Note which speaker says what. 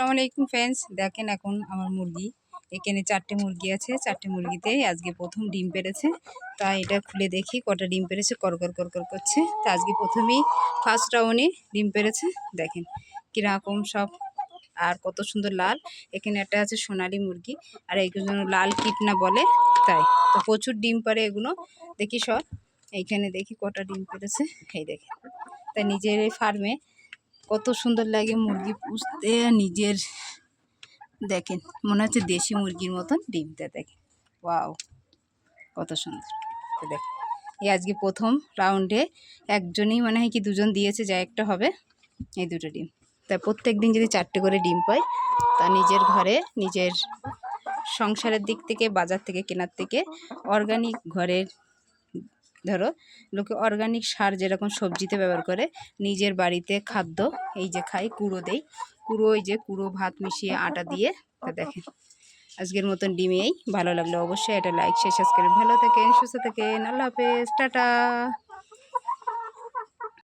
Speaker 1: আসসালামু আলাইকুম ফ্রেন্ডস দেখেন এখন আমার মুরগি। এখানে চারটে মুরগি আছে। চারটে মুরগিতে আজকে প্রথম ডিম পেরেছে। তাই এটা খুলে দেখি কটা ডিম পেড়েছে করকর করকর করছে। তা আজকে প্রথমেই ফার্স্ট রাউন্ডে ডিম পেরেছে। দেখেন কীরকম সব। আর কত সুন্দর লাল। এখানে একটা আছে সোনালি মুরগি। আর এইগুলো লাল কিটনা বলে, তাই। তো প্রচুর ডিম পারে এগুলো। দেখি সব। এইখানে দেখি কটা ডিম পেরেছে। এই দেখেন। তাই নিজের এই ফার্মে কত সুন্দর লাগে মুরগি পুষতে, নিজের দেখেন, মনে হচ্ছে দেশি মুরগির মতন ডিমটা দেখেন। ওয়াও, কত সুন্দর। দেখেন এই আজকে প্রথম রাউন্ডে একজনই মনে হয় কি দুজন দিয়েছে, যা একটা হবে, এই দুটো ডিম। তাই প্রত্যেক দিন যদি চারটে করে ডিম পায়, তা নিজের ঘরে, নিজের সংসারের দিক থেকে, বাজার থেকে, কেনার থেকে অর্গানিক ঘরের ধরো, লোকে অর্গানিক সার যেরকম সবজিতে ব্যবহার করে, নিজের বাড়িতে খাদ্য, এই যে খাই, কুড়ো দেই। কুড়ো ওই যে কুড়ো, ভাত মিশিয়ে আটা দিয়ে, তা দেখেন। আজকের মতন ডিমেই ভালো লাগল অবশ্যই এটা লাইক শেষ করে ভালো থাকেন, সুস্থ থাকেন। আল্লাহ হাফেজ। টাটা।